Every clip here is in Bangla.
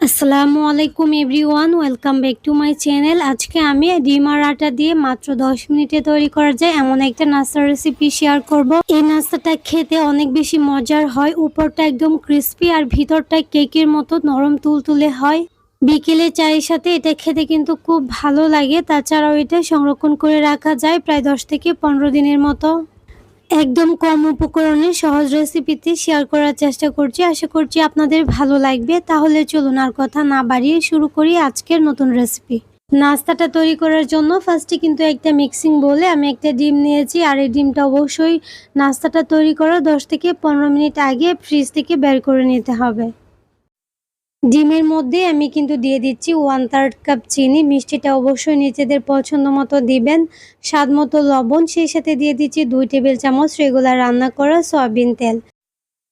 আসসালামু আলাইকুম everyone, welcome back to my channel. আজকে আমি ডিমার আটা দিয়ে মাত্র 10 মিনিটে তৈরি করা যায় এমন একটা নাস্তার রেসিপি শেয়ার করব। এই নাস্তাটা খেতে অনেক বেশি মজার হয়, উপরটা একদম ক্রিস্পি আর ভিতরটা কেকের মতো নরম তুলতুলে হয়। বিকেলে চায়ের সাথে এটা খেতে কিন্তু খুব ভালো লাগে, তাছাড়াও এটা সংরক্ষণ করে রাখা যায় প্রায় দশ থেকে পনেরো দিনের মতো। একদম কম উপকরণে সহজ রেসিপিতে শেয়ার করার চেষ্টা করছি। আশা করছি আপনাদের ভালো লাগবে। তাহলে চলুন আর কথা না বাড়িয়ে শুরু করি আজকের নতুন রেসিপি নাস্তাটা তৈরি করার জন্য ফার্স্টে কিন্তু একটা মিক্সিং বলে আমি একটা ডিম নিয়েছি। আর এই ডিমটা অবশ্যই নাস্তাটা তৈরি করার দশ থেকে পনেরো মিনিট আগে ফ্রিজ থেকে বের করে নিতে হবে। ডিমের মধ্যে আমি কিন্তু দিয়ে দিচ্ছি ওয়ান থার্ড কাপ চিনি। মিষ্টিটা অবশ্যই নিজেদের পছন্দ মতো দিবেন, স্বাদ মতো লবণ। সেই সাথে দিয়ে দিচ্ছি দুই টেবিল চামচ রেগুলার রান্না করা সয়াবিন তেল।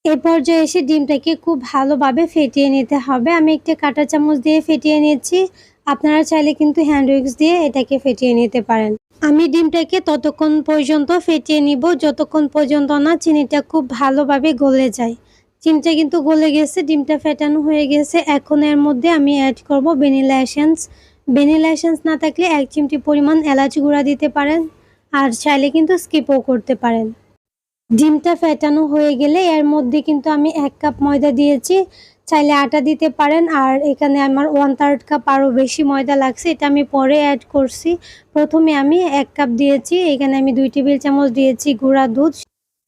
এ পর্যায়ে এসে ডিমটাকে খুব ভালোভাবে ফেটিয়ে নিতে হবে। আমি একটা কাঁটা চামচ দিয়ে ফেটিয়ে নিচ্ছি। আপনারা চাইলে কিন্তু হ্যান্ড উইক্স দিয়ে এটাকে ফেটিয়ে নিতে পারেন। আমি ডিমটাকে ততক্ষণ পর্যন্ত ফেটিয়ে নিব। যতক্ষণ পর্যন্ত না চিনিটা খুব ভালোভাবে গলে যায়। চিনিটা কিন্তু গলে গেছে, ডিমটা ফেটানো হয়ে গেছে। এখন এর মধ্যে আমি অ্যাড করব ভ্যানিলা এসেন্স ভ্যানিলা এসেন্স না থাকলে এক চিমটি পরিমাণ এলাচ গুঁড়া দিতে পারেন, আর চাইলে কিন্তু স্কিপও করতে পারেন। ডিমটা ফেটানো হয়ে গেলে এর মধ্যে কিন্তু আমি এক কাপ ময়দা দিয়েছি, চাইলে আটা দিতে পারেন, আর এখানে আমার ওয়ান থার্ড কাপ আরও বেশি ময়দা লাগছে, এটা আমি পরে অ্যাড করছি। প্রথমে আমি এক কাপ দিয়েছি, এখানে আমি দুই টেবিল চামচ দিয়েছি গুঁড়া দুধ।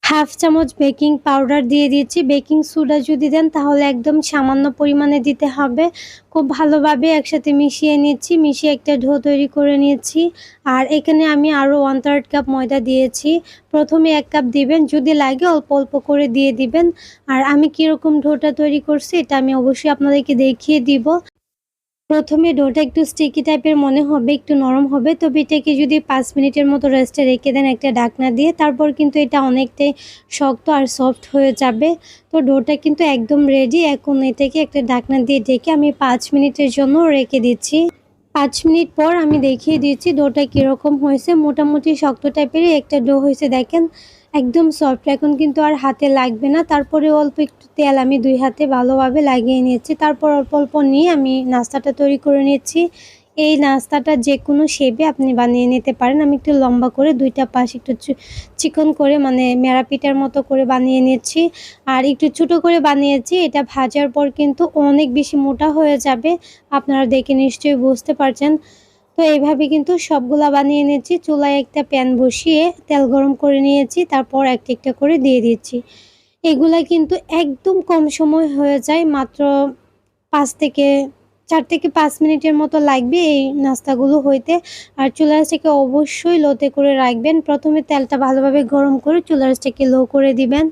হাফ চামচ বেকিং পাউডার দিয়ে দিচ্ছি বেকিং সোডা যদি দেন তাহলে একদম সামান্য পরিমাণে দিতে হবে। খুব ভালোভাবে একসাথে মিশিয়ে নিচ্ছি। মিশিয়ে একটা ঢো তৈরি করে নিয়েছি। আর এখানে আমি আরও ওয়ান থার্ড কাপ ময়দা দিয়েছি। প্রথমে এক কাপ দিবেন। যদি লাগে অল্প অল্প করে দিয়ে দিবেন। আর আমি কীরকম ঢোটা তৈরি করছি এটা আমি অবশ্যই আপনাদেরকে দেখিয়ে দিব। প্রথমে ডোটা একটু স্টিকি টাইপের মনে হবে, একটু নরম হবে, তবে এটাকে যদি পাঁচ মিনিটের মতো রেস্টে রেখে দেন একটা ডাকনা দিয়ে, তারপর কিন্তু এটা অনেকটাই শক্ত আর সফট হয়ে যাবে। তো ডোটা কিন্তু একদম রেডি এখন এটাকে একটা ডাকনা দিয়ে ডেকে আমি পাঁচ মিনিটের জন্য রেখে দিচ্ছি। পাঁচ মিনিট পর আমি দেখিয়ে দিচ্ছি ডোটা কীরকম হয়েছে। মোটামুটি শক্ত টাইপেরই একটা ডো হয়েছে, দেখেন। একদম সফট এখন কিন্তু আর হাতে লাগবে না। তারপরে অল্প একটু তেল আমি দুই হাতে ভালোভাবে লাগিয়ে নিয়েছি। তারপর অল্প অল্প নিয়ে আমি নাস্তাটা তৈরি করে নিয়েছি। এই নাস্তাটা যে কোনো শেপে আপনি বানিয়ে নিতে পারেন। আমি একটু লম্বা করে দুইটা পাশ একটু চিকন করে মানে মেরা পিঠার মতো করে বানিয়ে নিচ্ছি আর একটু ছোটো করে বানিয়েছি। এটা ভাজার পর কিন্তু অনেক বেশি মোটা হয়ে যাবে। আপনারা দেখে নিশ্চয়ই বুঝতে পারছেন। তো এইভাবে কিন্তু সবগুলা বানিয়ে নিয়েছি। চুলায় একটা প্যান বসিয়ে তেল গরম করে নিয়েছি, তারপর একটা একটা করে দিয়ে দিচ্ছি। এগুলা কিন্তু একদম কম সময় হয়ে যায়, মাত্র পাঁচ থেকে চার থেকে পাঁচ মিনিটের মতো লাগবে এই নাস্তাগুলো হইতে। আর চুলাসটাকে অবশ্যই লোতে করে রাখবেন। প্রথমে তেলটা ভালোভাবে গরম করে চুলাসটাকে লো করে দিবেন।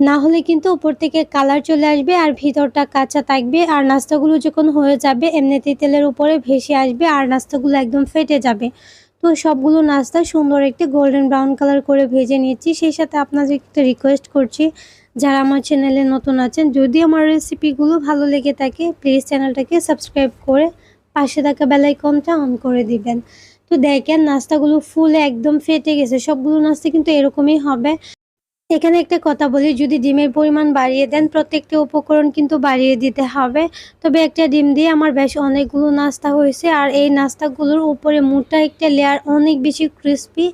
না হলে কিন্তু উপর থেকে কালার চলে আসবে আর ভিতরটা কাঁচা থাকবে আর নাস্তাগুলো যখন হয়ে যাবে, এমনিতেই তেলের উপরে ভেসে আসবে আর নাস্তাগুলো একদম ফেটে যাবে। তো সবগুলো নাস্তা সুন্দর একটি গোল্ডেন ব্রাউন কালার করে ভেজে নিচ্ছি। সেই সাথে আপনাদের একটা রিকোয়েস্ট করছি, যারা আমার চ্যানেলে নতুন আছেন, যদি আমার রেসিপিগুলো ভালো লেগে থাকে প্লিজ চ্যানেলটাকে সাবস্ক্রাইব করে পাশে থাকা বেলাইকনটা অন করে দিবেন। তো দেখেন, নাস্তাগুলো ফুলে একদম ফেটে গেছে। সবগুলো নাস্তা কিন্তু এরকমই হবে। এখানে একটা কথা বলি, যদি ডিমের পরিমাণ বাড়িয়ে দেন, প্রত্যেকটি উপকরণ কিন্তু বাড়িয়ে দিতে হবে। তবে একটা ডিম দিয়ে আমার বেশ অনেকগুলো নাস্তা হয়েছে, আর এই নাস্তাগুলোর উপরে মোটা একটা লেয়ার অনেক বেশি ক্রিস্পি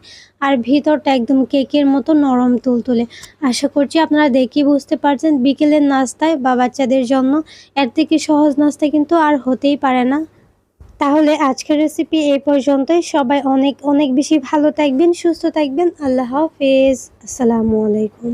আর ভিতরটা একদম কেকের মতো নরম তুলতুলে। আশা করছি আপনারা দেখি বুঝতে পারছেন, বিকেলের নাস্তায় বা বাচ্চাদের জন্য এর থেকে সহজ নাস্তা কিন্তু আর হতেই পারে না। তাহলে আজকের রেসিপি এই পর্যন্তই। সবাই অনেক অনেক বেশি ভালো থাকবেন, সুস্থ থাকবেন। আল্লাহ হাফেজ। আসসালামু আলাইকুম।